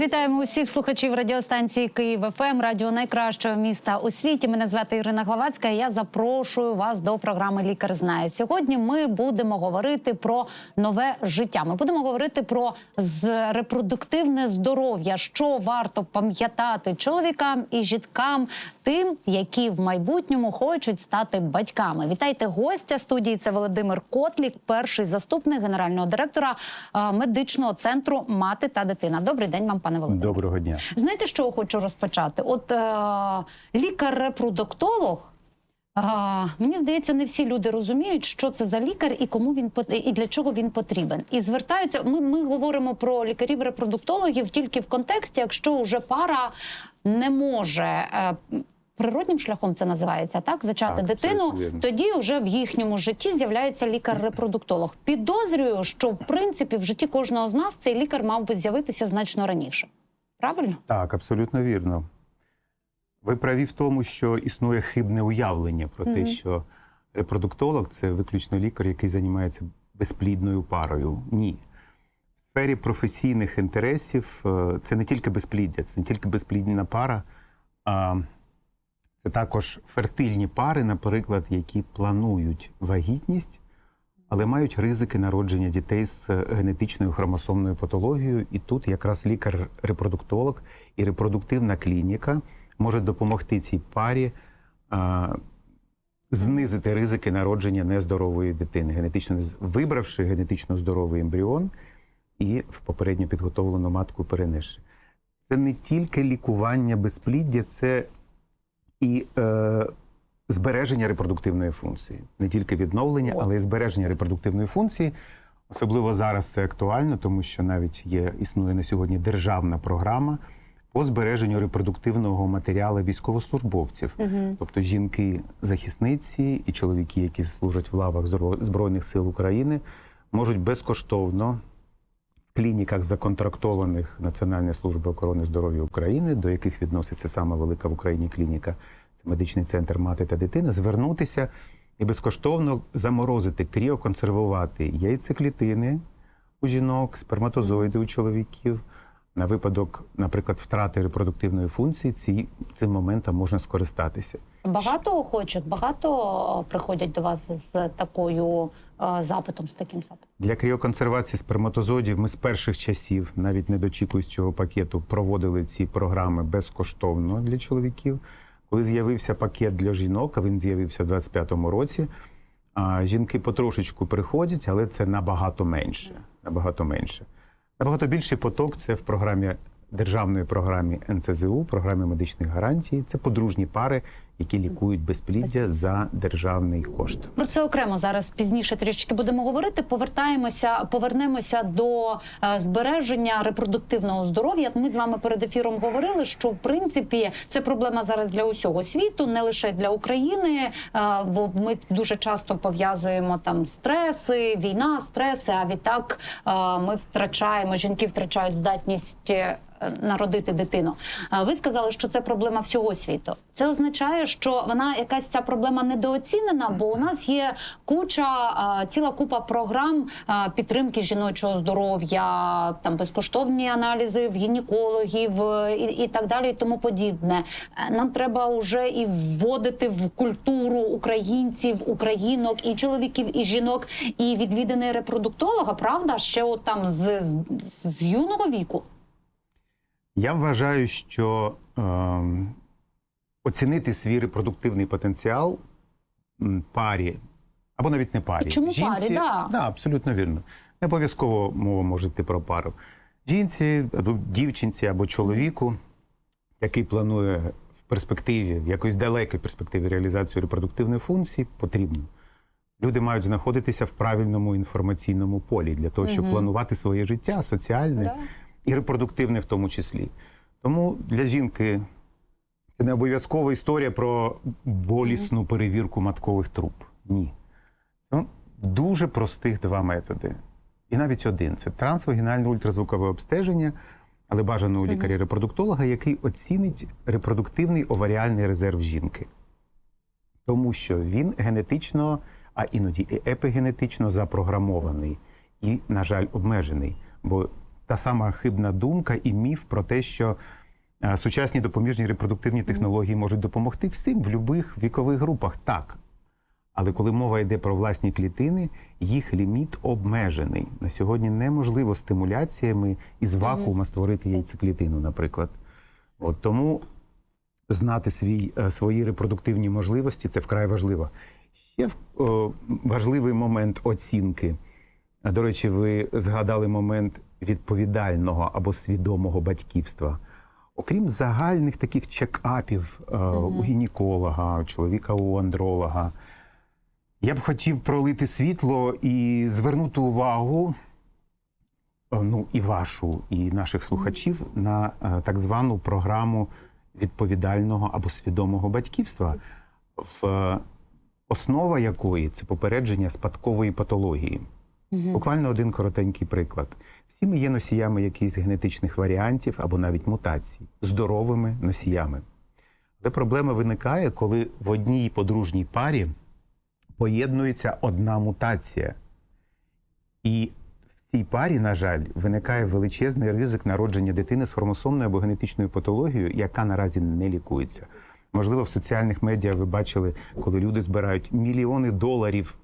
Вітаємо усіх слухачів радіостанції Київ ФМ, радіо найкращого міста у світі. Мене звати Ірина Главацька. і Я запрошую вас до програми Лікар знає. Сьогодні ми будемо говорити про нове життя. Ми будемо говорити про з- репродуктивне здоров'я, що варто пам'ятати чоловікам і жінкам, тим, які в майбутньому хочуть стати батьками. Вітайте гостя студії. Це Володимир Котлік, перший заступник генерального директора е, медичного центру Мати та дитина. Добрий день вам, пане Володимире. Доброго дня. Знаєте, що хочу розпочати? От е, лікар-репродуктолог. А, мені здається, не всі люди розуміють, що це за лікар і кому він і для чого він потрібен. І звертаються. Ми, ми говоримо про лікарів-репродуктологів тільки в контексті, якщо вже пара не може. Природнім шляхом це називається так. Зачати Так, дитину, тоді вже в їхньому житті з'являється лікар-репродуктолог. Підозрюю, що в принципі в житті кожного з нас цей лікар мав би з'явитися значно раніше. Правильно? Так, абсолютно вірно. Ви праві в тому, що існує хибне уявлення про те, що репродуктолог це виключно лікар, який займається безплідною парою. Ні. В сфері професійних інтересів е, це не тільки безпліддя, це не тільки безплідна пара, а також фертильні пари, наприклад, які планують вагітність, але мають ризики народження дітей з е, генетичною хромосомною патологією. І тут якраз лікар-репродуктолог і репродуктивна клініка може допомогти цій парі знизити ризики народження нездорової дитини, генетично вибравши генетично здоровий ембріон і в попередньо підготовлену матку перенесши. Це не тільки лікування безпліддя, це і е, збереження репродуктивної функції, не тільки відновлення, але й збереження репродуктивної функції. Особливо зараз це актуально, тому що навіть є існує на сьогодні державна програма по збереженню репродуктивного матеріалу військовослужбовців, тобто жінки-захисниці і чоловіки, які служать в лавах Збройних сил України, можуть безкоштовно в клініках законтрактованих Національної служби охорони здоров'я України, до яких відноситься сама велика в Україні клініка, медичний центр мати та дитина, звернутися і безкоштовно заморозити, кріоконсервувати яйцеклітини у жінок, сперматозоїди у чоловіків. На випадок, наприклад, втрати репродуктивної функції, ці, цим моментом можна скористатися. Багато охочих, багато е, приходять до вас з такою е, запитом, з таким запитом. Для кріоконсервації сперматозоїдів ми з перших часів, навіть не дочікуюсь цього пакету, проводили ці програми безкоштовно для чоловіків. Коли з'явився пакет для жінок, а він з'явився в 25-му році. Жінки потрошечку приходять, але це набагато менше. Набагато менше. Набагато більший поток це в програмі державної програмі НЦЗУ, програмі медичних гарантій. Це подружні пари, які лікують безпліддя за державний кошт. Про це окремо зараз пізніше трішки будемо говорити. Повертаємося, повернемося до е, збереження репродуктивного здоров'я. Ми з вами перед ефіром говорили, що в принципі це проблема зараз для усього світу, не лише для України. е, бо ми дуже часто пов'язуємо там стреси, війна, стреси. А відтак е, ми втрачаємо жінки, втрачають здатність. Народити дитину. Ви сказали, що це проблема всього світу. Це означає, що вона якась ця проблема недооцінена, бо у нас є куча, ціла купа програм підтримки жіночого здоров'я, там безкоштовні аналізи в гінекологів е, і, і так далі, і тому подібне. Е, Нам треба вже і вводити в культуру українців, українок, і чоловіків, і жінок, і відвідини репродуктолога. Правда, ще от там з, з, з юного віку. Я вважаю, що ем, оцінити свій репродуктивний потенціал парі, або навіть не парі. Чому парі, да. Да, абсолютно вірно. Не обов'язково мова може йти про пару. Жінці, або дівчинці або чоловіку, який планує в перспективі, в якоїсь далекій перспективі реалізацію репродуктивної функції, потрібно. Люди мають знаходитися в правильному інформаційному полі для того, щоб планувати своє життя, соціальне Да. і репродуктивне в тому числі. Тому для жінки це не обов'язкова історія про болісну перевірку маткових труб. Ні. Це дуже простих два методи. І навіть один це трансвагінальне ультразвукове обстеження, але бажано у лікаря-репродуктолога, який оцінить репродуктивний оваріальний резерв жінки. Тому що він генетично, а іноді і епігенетично запрограмований і, на жаль, обмежений. Бо та сама хибна думка і міф про те, що сучасні допоміжні репродуктивні технології можуть допомогти всім в будь-яких вікових групах. Так. Але коли мова йде про власні клітини, їх ліміт обмежений. На сьогодні неможливо стимуляціями із вакуума створити яйцеклітину, наприклад. От тому знати свій, е, свої репродуктивні можливості це вкрай важливо. Ще о, важливий момент оцінки. До речі, ви згадали момент відповідального або свідомого батьківства. Окрім загальних таких чекапів е, у гінеколога, у чоловіка у андролога, я б хотів пролити світло і звернути увагу, е, ну і вашу, і наших слухачів на е, так звану програму відповідального або свідомого батьківства, в е, основа якої це попередження спадкової патології. Буквально один коротенький приклад. Всі ми є носіями якихось генетичних варіантів або навіть мутацій, здоровими носіями. Але проблема виникає, коли в одній подружній парі поєднується одна мутація. І в цій парі, на жаль, виникає величезний ризик народження дитини з хромосомною або генетичною патологією, яка наразі не лікується. Можливо, в соціальних медіа ви бачили, коли люди збирають мільйони доларів,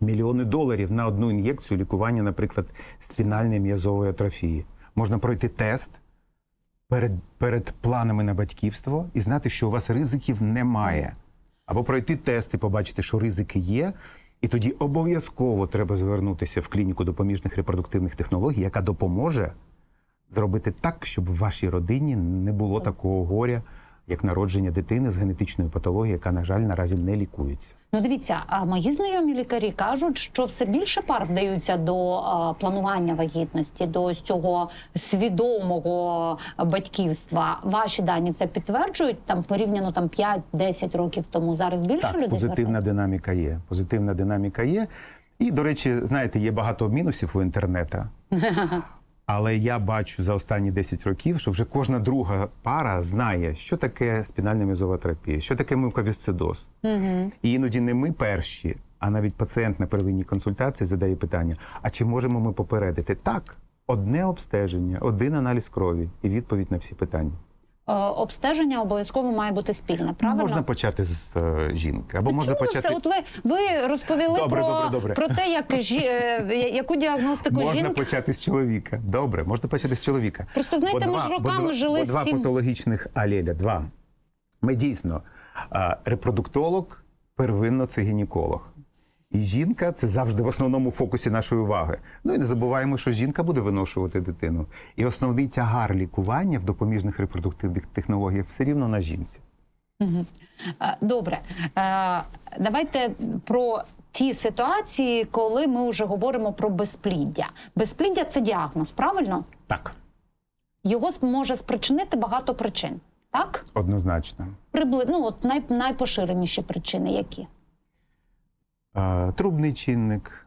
мільйони доларів на одну ін'єкцію лікування, наприклад, спінальної м'язової атрофії. Можна пройти тест перед, перед планами на батьківство і знати, що у вас ризиків немає. Або пройти тест і побачити, що ризики є. І тоді обов'язково треба звернутися в клініку допоміжних репродуктивних технологій, яка допоможе зробити так, щоб в вашій родині не було такого горя, як народження дитини з генетичною патологією, яка, на жаль, наразі не лікується. Ну, дивіться, а мої знайомі лікарі кажуть, що все більше пар вдаються до а, планування вагітності, до ось цього свідомого батьківства. Ваші дані це підтверджують там порівняно там 5-10 років тому. Зараз більше Так, людей позитивна звертається? динаміка є. Позитивна динаміка є. І, до речі, знаєте, є багато мінусів у інтернету. Але я бачу за останні 10 років, що вже кожна друга пара знає, що таке спінальна м'язова терапія, що таке муковісцидоз. І іноді не ми перші, а навіть пацієнт на первинній консультації задає питання: а чи можемо ми попередити? Так, одне обстеження, один аналіз крові і відповідь на всі питання. Е, Обстеження обов'язково має бути спільне, правильно? Можна почати з е, жінки, або можна Чому почати. все? От ви, ви розповіли Добре, про, добре, добре. про те, як жі, е, яку діагностику Можна жінки. почати з чоловіка. Добре, можна почати з чоловіка. Просто, знаєте, Бо ми ж два- бо роками два- жили бо з два цим. патологічних алеля. Два. Ми дійсно а, репродуктолог, первинно це гінеколог. І жінка це завжди в основному фокусі нашої уваги. Ну і не забуваємо, що жінка буде виношувати дитину. І основний тягар лікування в допоміжних репродуктивних технологіях все рівно на жінці. Добре, давайте про ті ситуації, коли ми вже говоримо про безпліддя. Безпліддя це діагноз, правильно? Так, Його може спричинити багато причин. Так? однозначно. Прибли... Ну, от най... найпоширеніші причини які? Трубний чинник,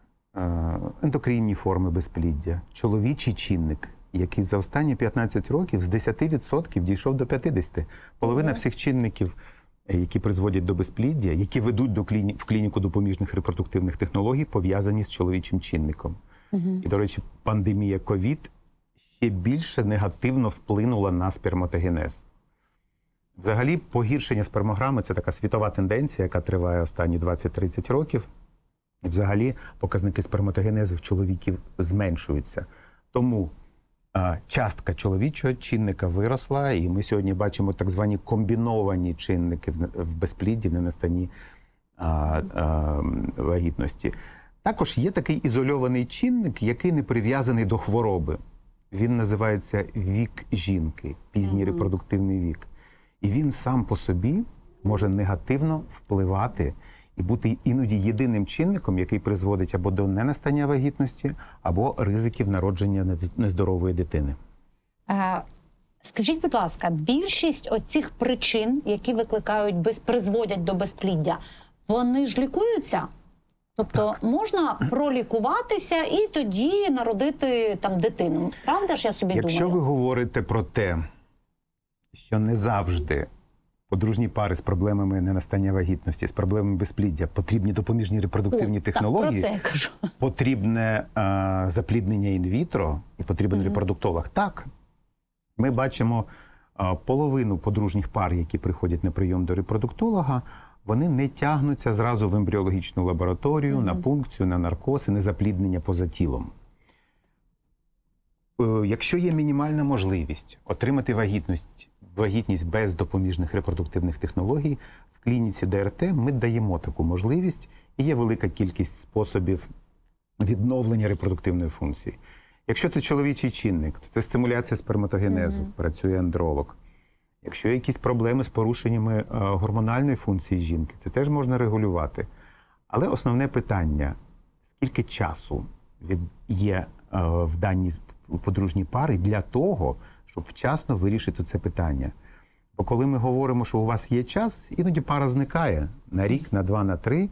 ендокринні форми безпліддя, чоловічий чинник, який за останні 15 років з 10% дійшов до 50%. Половина всіх чинників, які призводять до безпліддя, які ведуть до кліні... в клініку допоміжних репродуктивних технологій, пов'язані з чоловічим чинником. І, до речі, пандемія ковід ще більше негативно вплинула на сперматогенез. Взагалі, погіршення спермограми це така світова тенденція, яка триває останні 20-30 років. І взагалі показники сперматогенезу в чоловіків зменшуються. Тому а, частка чоловічого чинника виросла, і ми сьогодні бачимо так звані комбіновані чинники в, безплідді, в ненастанні а, а, вагітності. Також є такий ізольований чинник, який не прив'язаний до хвороби. Він називається вік жінки, пізній репродуктивний вік. І він сам по собі може негативно впливати і бути іноді єдиним чинником, який призводить або до ненастання вагітності, або ризиків народження нездорової дитини. Е, Скажіть, будь ласка, більшість оцих причин, які викликають без призводять до безпліддя, вони ж лікуються? Тобто можна пролікуватися і тоді народити там дитину. Правда ж я собі Якщо думаю? ви говорите про те, що не завжди подружні пари з проблемами ненастання вагітності, з проблемами безпліддя, потрібні допоміжні репродуктивні О, технології, Так, про це я кажу. потрібне е, запліднення інвітро і потрібен репродуктолог. Так, ми бачимо е, половину подружніх пар, які приходять на прийом до репродуктолога, вони не тягнуться зразу в ембріологічну лабораторію, на пункцію, на наркоз і на запліднення поза тілом. Е, Якщо є мінімальна можливість отримати вагітність, вагітність без допоміжних репродуктивних технологій, в клініці ДРТ ми даємо таку можливість, і є велика кількість способів відновлення репродуктивної функції. Якщо це чоловічий чинник, то це стимуляція сперматогенезу, працює андролог. Якщо є якісь проблеми з порушеннями е, гормональної функції жінки, це теж можна регулювати. Але основне питання: скільки часу від є е, в даній подружній парі для того, щоб вчасно вирішити це питання? Бо коли ми говоримо, що у вас є час, іноді пара зникає на рік, на два, на три,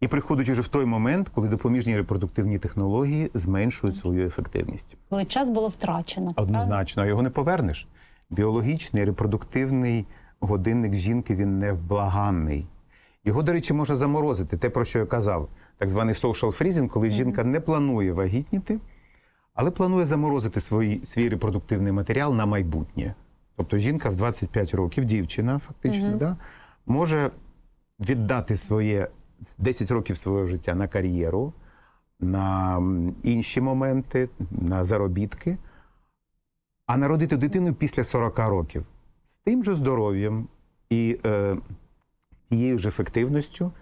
і приходить уже в той момент, коли допоміжні репродуктивні технології зменшують свою ефективність. Коли час було втрачено. Однозначно, а його не повернеш. Біологічний репродуктивний годинник жінки він невблаганний. Його, до речі, може заморозити те, про що я казав, так званий social freezing, коли жінка не планує вагітніти, але планує заморозити свій, свій репродуктивний матеріал на майбутнє. Тобто жінка в 25 років, дівчина фактично, да, може віддати своє 10 років свого життя на кар'єру, на інші моменти, на заробітки, а народити дитину після 40 років з тим же здоров'ям і е, з тією ж ефективністю,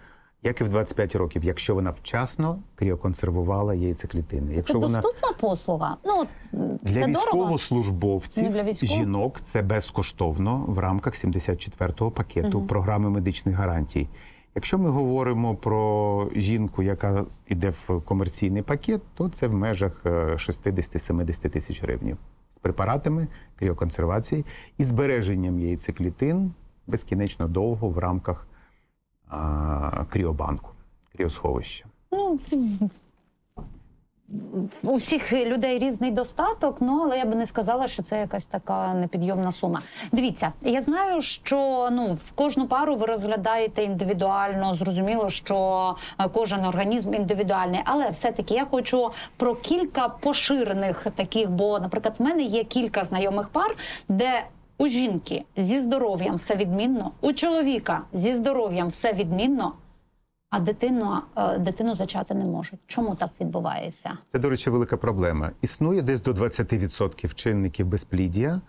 як і в 25 років, якщо вона вчасно кріоконсервувала яйцеклітини. Це Якщо вона доступна послуга. Ну для це військовослужбовців для військових. жінок це безкоштовно в рамках 74-го пакету програми медичних гарантій. Якщо ми говоримо про жінку, яка йде в комерційний пакет, то це в межах е, 60-70 тисяч гривень з препаратами кріоконсервації і збереженням яйцеклітин безкінечно довго в рамках кріобанку, кріосховища. Ну, у всіх людей різний достаток, ну але я би не сказала, що це якась така непідйомна сума. Дивіться, я знаю, що ну в кожну пару ви розглядаєте індивідуально. Зрозуміло, що е, кожен організм індивідуальний, але все-таки я хочу про кілька поширених таких, бо, наприклад, в мене є кілька знайомих пар, де у жінки зі здоров'ям все відмінно, у чоловіка зі здоров'ям все відмінно. А дитину, е, дитину зачати не можуть. Чому так відбувається? Це, до речі, велика проблема. Існує десь до 20% чинників безпліддя,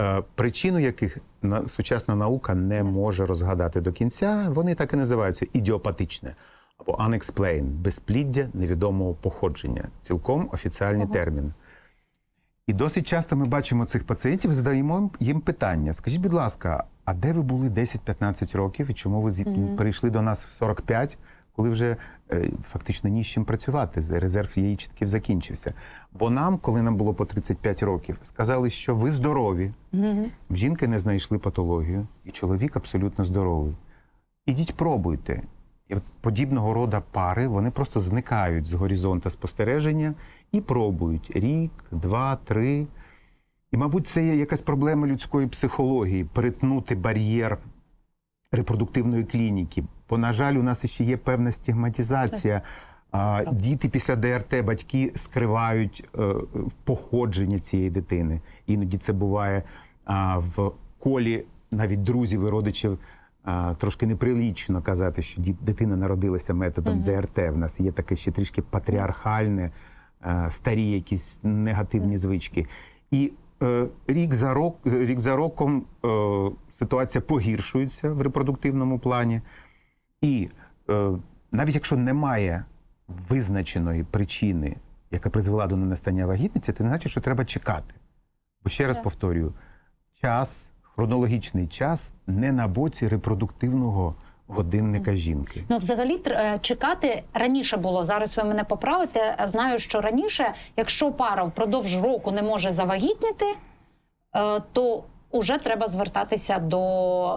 е, причину яких на- сучасна наука не може розгадати до кінця. Вони так і називаються ідіопатичне або unexplained – безпліддя невідомого походження. Цілком офіціальний термін. І досить часто ми бачимо цих пацієнтів, і задаємо їм питання: скажіть, будь ласка, а де ви були 10-15 років і чому ви зі- перейшли до нас в 45, коли вже е, фактично ні з чим працювати? Резерв яєчників закінчився. Бо нам, коли нам було по 35 років, сказали, що ви здорові, в жінки не знайшли патологію, і чоловік абсолютно здоровий. Ідіть пробуйте. І от подібного роду пари вони просто зникають з горизонта спостереження і пробують рік, два, три. І, мабуть, це є якась проблема людської психології перетнути бар'єр репродуктивної клініки. Бо, на жаль, у нас ще є певна стигматизація. Діти після ДРТ батьки скривають е, походження цієї дитини. Іноді це буває в колі навіть друзів і родичів. Трошки неприлічно казати, що дитина народилася методом ДРТ. В нас є таке ще трішки патріархальне, е, старі якісь негативні звички. І е, рік за рок, рік за роком е, ситуація погіршується в репродуктивному плані. І е, навіть якщо немає визначеної причини, яка призвела до ненастання вагітниці, це не значить, що треба чекати. Бо ще раз повторюю: час, хронологічний час не на боці репродуктивного годинника жінки. Ну, взагалі, е, чекати раніше було. Зараз ви мене поправите. Знаю, що раніше, якщо пара впродовж року не може завагітніти, е, то вже треба звертатися до.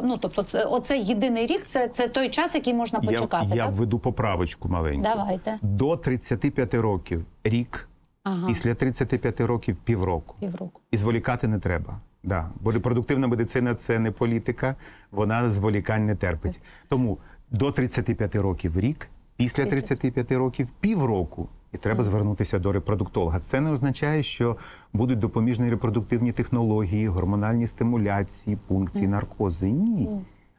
Ну, тобто, це оцей єдиний рік, це, це той час, який можна почекати. я я так? введу поправочку маленьку. Давайте. До 35 років рік, Ага. після 35 років півроку. Півроку. І зволікати не треба. Да. Бо репродуктивна медицина це не політика, вона зволікань не терпить. Тому до 35 років рік, після 35 років півроку. І треба звернутися до репродуктолога. Це не означає, що будуть допоміжні репродуктивні технології, гормональні стимуляції, пункції, наркози. Ні.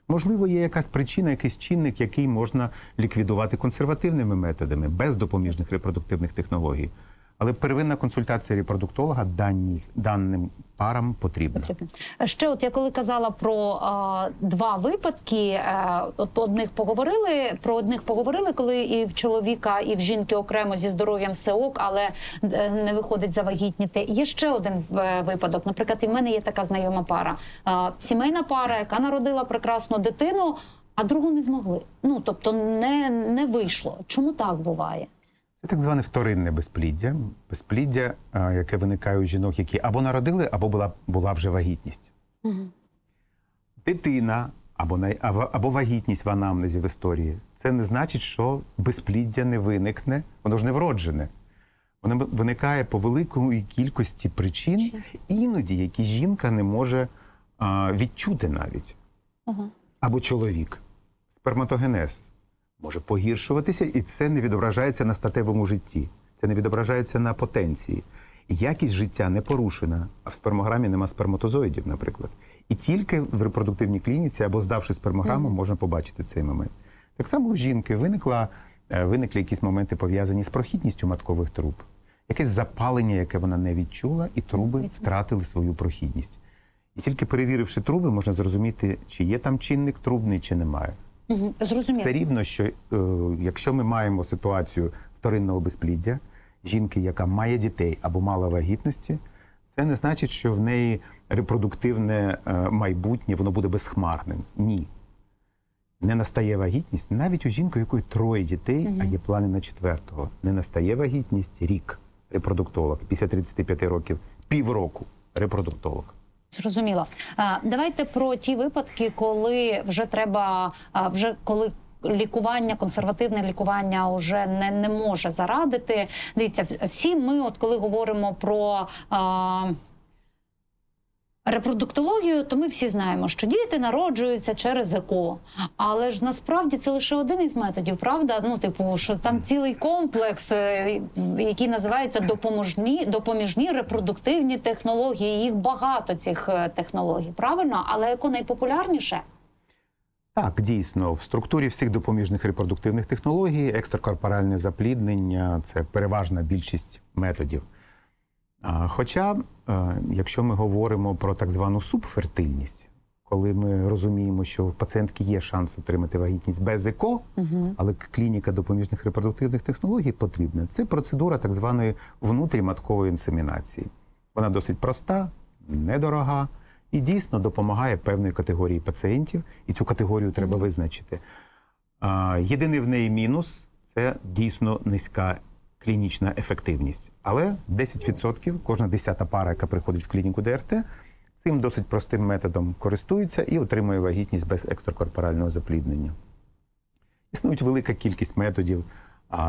Можливо, є якась причина, якийсь чинник, який можна ліквідувати консервативними методами, без допоміжних репродуктивних технологій. Але первинна консультація репродуктолога дані, даним парам потрібна. потрібно. Ще от я коли казала про е, два випадки, е, от одних поговорили, про одних поговорили, коли і в чоловіка, і в жінки окремо зі здоров'ям все ок, але е, не виходить завагітніти. Є ще один е, випадок. Наприклад, і в мене є така знайома пара, е, сімейна пара, яка народила прекрасну дитину, а другу не змогли. Ну тобто не, не вийшло. Чому так буває? Це так зване вторинне безпліддя. Безпліддя, яке виникає у жінок, які або народили, або була, була вже вагітність. Дитина або, або, вагітність в анамнезі в історії. Це не значить, що безпліддя не виникне, воно ж не вроджене. Воно виникає по великої кількості причин, іноді які жінка не може а, відчути навіть. Або чоловік. Сперматогенез може погіршуватися, і це не відображається на статевому житті. Це не відображається на потенції. Якість життя не порушена, а в спермограмі нема сперматозоїдів, наприклад. І тільки в репродуктивній клініці або здавши спермограму, можна побачити цей момент. Так само у жінки виникла, е, виникли якісь моменти пов'язані з прохідністю маткових труб, якесь запалення, яке вона не відчула, і труби втратили свою прохідність. І тільки перевіривши труби, можна зрозуміти, чи є там чинник трубний, чи немає. Угу. Зрозуміло. Це рівно, що е, якщо ми маємо ситуацію вторинного безпліддя, жінки, яка має дітей або мала вагітності, це не значить, що в неї репродуктивне е, майбутнє воно буде безхмарним. Ні. Не настає вагітність навіть у жінки, у якої троє дітей, а є плани на четвертого. Не настає вагітність рік репродуктолог. Після 35 років півроку репродуктолог. Зрозуміло. Давайте про ті випадки, коли вже треба, вже коли. Лікування, консервативне лікування вже не, не може зарадити. Дивіться, всі ми, от коли говоримо про а, репродуктологію, то ми всі знаємо, що діти народжуються через ЕКО. Але ж насправді це лише один із методів, правда? Ну, типу, що там цілий комплекс, е, який називається допоможні, допоміжні репродуктивні технології. Їх багато цих е, технологій, правильно? Але ЕКО найпопулярніше. Так, дійсно, в структурі всіх допоміжних репродуктивних технологій екстракорпоральне запліднення це переважна більшість методів. Хоча, е, якщо ми говоримо про так звану субфертильність, коли ми розуміємо, що в пацієнтки є шанс отримати вагітність без ЕКО, але клініка допоміжних репродуктивних технологій потрібна, це процедура так званої внутріматкової інсемінації. Вона досить проста, недорога і дійсно допомагає певної категорії пацієнтів, і цю категорію треба визначити. Єдиний в неї мінус це дійсно низька клінічна ефективність. Але 10% кожна десята пара, яка приходить в клініку ДРТ, цим досить простим методом користується і отримує вагітність без екстракорпорального запліднення. Існують велика кількість методів,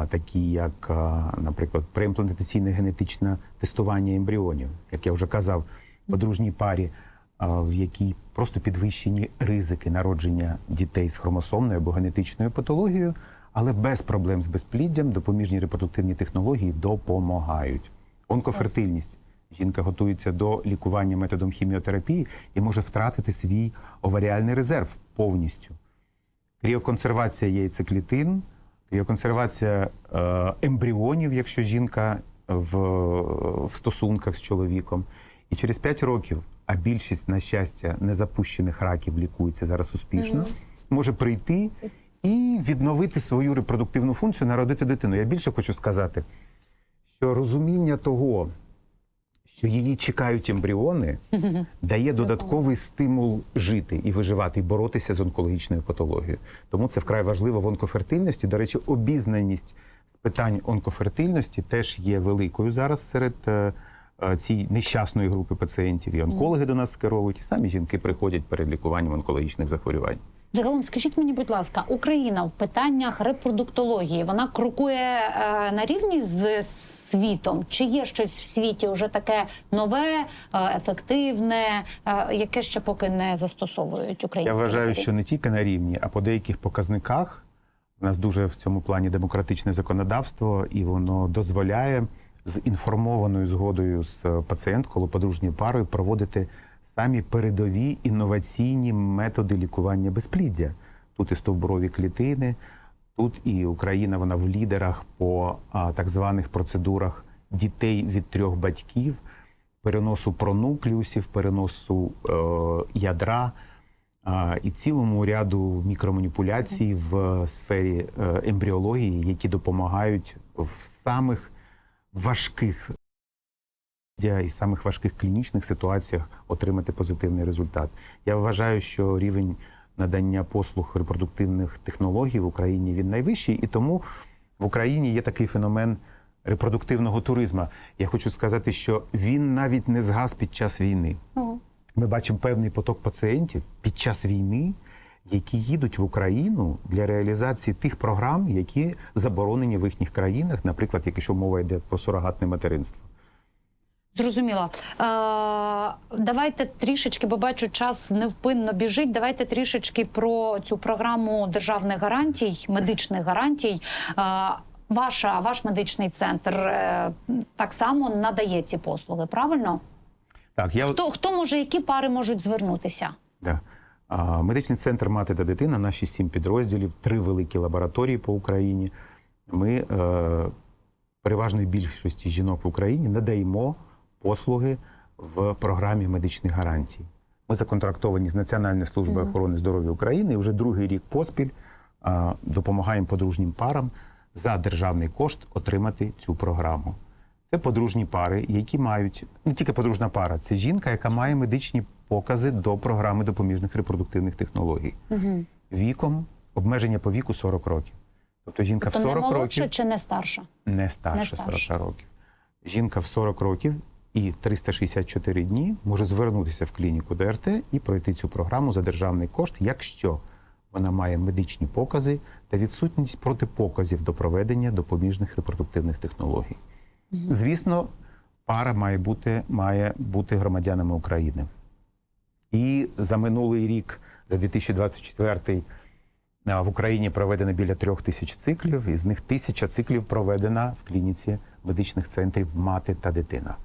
такі як, наприклад, преімплантаційне генетичне тестування ембріонів, як я вже казав, подружній парі, в якій просто підвищені ризики народження дітей з хромосомною або генетичною патологією, але без проблем з безпліддям допоміжні репродуктивні технології допомагають. Онкофертильність. Жінка готується до лікування методом хіміотерапії і може втратити свій оваріальний резерв повністю кріоконсервація яйцеклітин, кріоконсервація е, ембріонів, якщо жінка в, в стосунках з чоловіком. І через 5 років, а більшість, на щастя, незапущених раків лікується зараз успішно, може прийти і відновити свою репродуктивну функцію, народити дитину. Я більше хочу сказати, що розуміння того, що її чекають ембріони, дає додатковий стимул жити і виживати, і боротися з онкологічною патологією. Тому це вкрай важливо в онкофертильності. До речі, обізнаність з питань онкофертильності теж є великою зараз серед е, е, цієї нещасної групи пацієнтів. І онкологи до нас скеровують, і самі жінки приходять перед лікуванням онкологічних захворювань. Загалом, скажіть мені, будь ласка, Україна в питаннях репродуктології вона крокує е, на рівні з світом? Чи є щось в світі вже таке нове, е, ефективне, е, яке ще поки не застосовують Я вважаю, що не тільки на рівні, а по деяких показниках у нас дуже в цьому плані демократичне законодавство, і воно дозволяє з інформованою згодою з пацієнткою, подружньою парою проводити самі передові інноваційні методи лікування безпліддя. Тут і стовбурові клітини, тут і Україна вона в лідерах по а, так званих процедурах дітей від трьох батьків, переносу пронуклеусів, переносу е, ядра а, і цілому ряду мікроманіпуляцій в сфері е, ембріології, які допомагають в самих важких і самих важких клінічних ситуаціях отримати позитивний результат. Я вважаю, що рівень надання послуг репродуктивних технологій в Україні він найвищий, і тому в Україні є такий феномен репродуктивного туризму. Я хочу сказати, що він навіть не згас під час війни. Ми бачимо певний поток пацієнтів під час війни, які їдуть в Україну для реалізації тих програм, які заборонені в їхніх країнах, наприклад, якщо мова йде про сурогатне материнство. Зрозуміло. Е, давайте трішечки, бо бачу, час невпинно біжить. Давайте трішечки про цю програму державних гарантій, медичних гарантій. Е, ваша, ваш медичний центр е, так само надає ці послуги, правильно? Так, я Хто, хто може, які пари можуть звернутися? Да. А, Медичний центр Мати та дитина, наші сім підрозділів, три великі лабораторії по Україні. Ми е, переважної більшості жінок в Україні надаємо послуги в програмі медичних гарантій. Ми законтрактовані з Національною службою охорони здоров'я України і вже другий рік поспіль а, допомагаємо подружнім парам за державний кошт отримати цю програму. Це подружні пари, які мають не тільки подружна пара, це жінка, яка має медичні покази до програми допоміжних репродуктивних технологій. Віком обмеження по віку 40 років. Тобто жінка То в не молодша років чи не старша? не старше, Не старше. 40 років. Жінка в 40 років і 364 дні може звернутися в клініку ДРТ і пройти цю програму за державний кошт, якщо вона має медичні покази та відсутність протипоказів до проведення допоміжних репродуктивних технологій. Звісно, пара має бути, має бути громадянами України. І за минулий рік, за 2024 а, в Україні проведено біля трьох тисяч циклів, із них тисяча циклів проведена в клініці медичних центрів мати та дитина.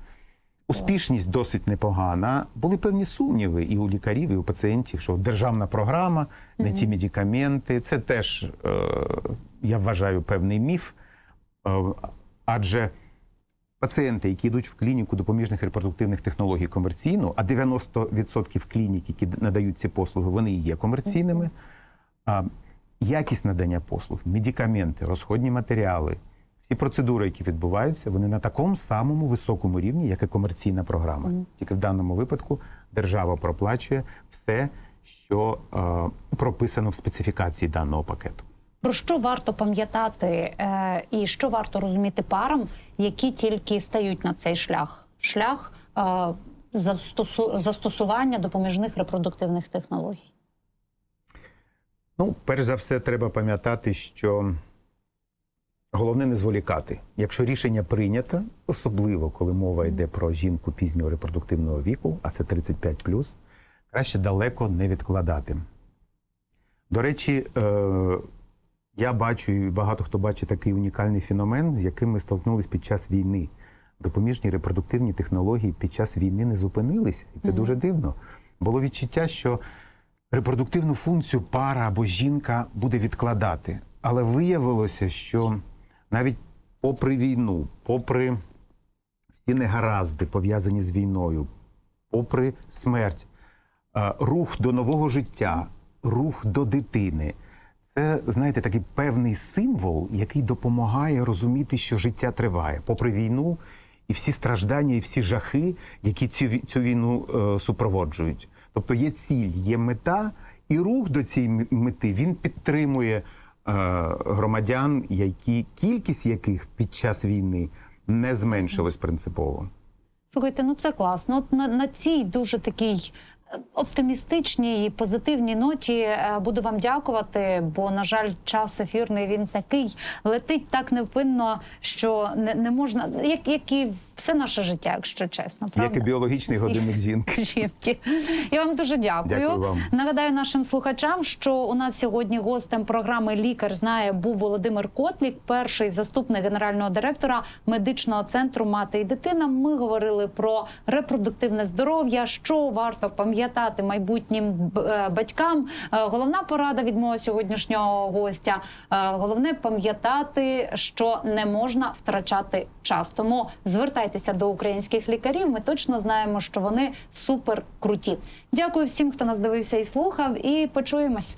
Успішність досить непогана. Були певні сумніви і у лікарів, і у пацієнтів, що державна програма, не ті медикаменти. Це теж, е, я вважаю, певний міф. Е, адже пацієнти, які йдуть в клініку допоміжних репродуктивних технологій комерційно, а 90% клінік, які надають ці послуги, вони і є комерційними. Якість надання послуг, медикаменти, розходні матеріали, всі процедури, які відбуваються, вони на такому самому високому рівні, як і комерційна програма. Тільки в даному випадку держава проплачує все, що е, прописано в специфікації даного пакету. Про що варто пам'ятати е, і що варто розуміти парам, які тільки стають на цей шлях? Шлях е, застосу- застосування допоміжних репродуктивних технологій. Ну, перш за все, треба пам'ятати, що головне не зволікати. Якщо рішення прийнято, особливо коли мова йде про жінку пізнього репродуктивного віку, а це 35+, краще далеко не відкладати. До речі, е, я бачу, і багато хто бачить такий унікальний феномен, з яким ми столкнулись під час війни. Допоміжні репродуктивні технології під час війни не зупинилися, і це дуже дивно. Було відчуття, що репродуктивну функцію пара або жінка буде відкладати. Але виявилося, що навіть попри війну, попри всі негаразди, пов'язані з війною, попри смерть, е, рух до нового життя, рух до дитини. Це, знаєте, такий певний символ, який допомагає розуміти, що життя триває, попри війну і всі страждання, і всі жахи, які цю, цю війну е, супроводжують. Тобто є ціль, є мета, і рух до цієї мети він підтримує громадян, які кількість яких під час війни не зменшилась принципово. Слухайте, ну це класно. От на, на цій дуже такій оптимістичній і позитивній ноті е, буду вам дякувати, бо на жаль, час ефірний він такий летить так невпинно, що не, не можна, як, як і все наше життя, якщо чесно, правда? Як і біологічний годинник жінки. жінки. Я вам дуже дякую. Дякую вам. Нагадаю нашим слухачам, що у нас сьогодні гостем програми Лікар знає був Володимир Котлік, перший заступник генерального директора медичного центру Мати і дитина. Ми говорили про репродуктивне здоров'я, що варто пам'ятати майбутнім е, батькам. Е, Головна порада від мого сьогоднішнього гостя. е, Головне пам'ятати, що не можна втрачати час. Тому звертайтеся до українських лікарів. Ми точно знаємо, що вони супер круті. Дякую всім, хто нас дивився і слухав. І почуємось.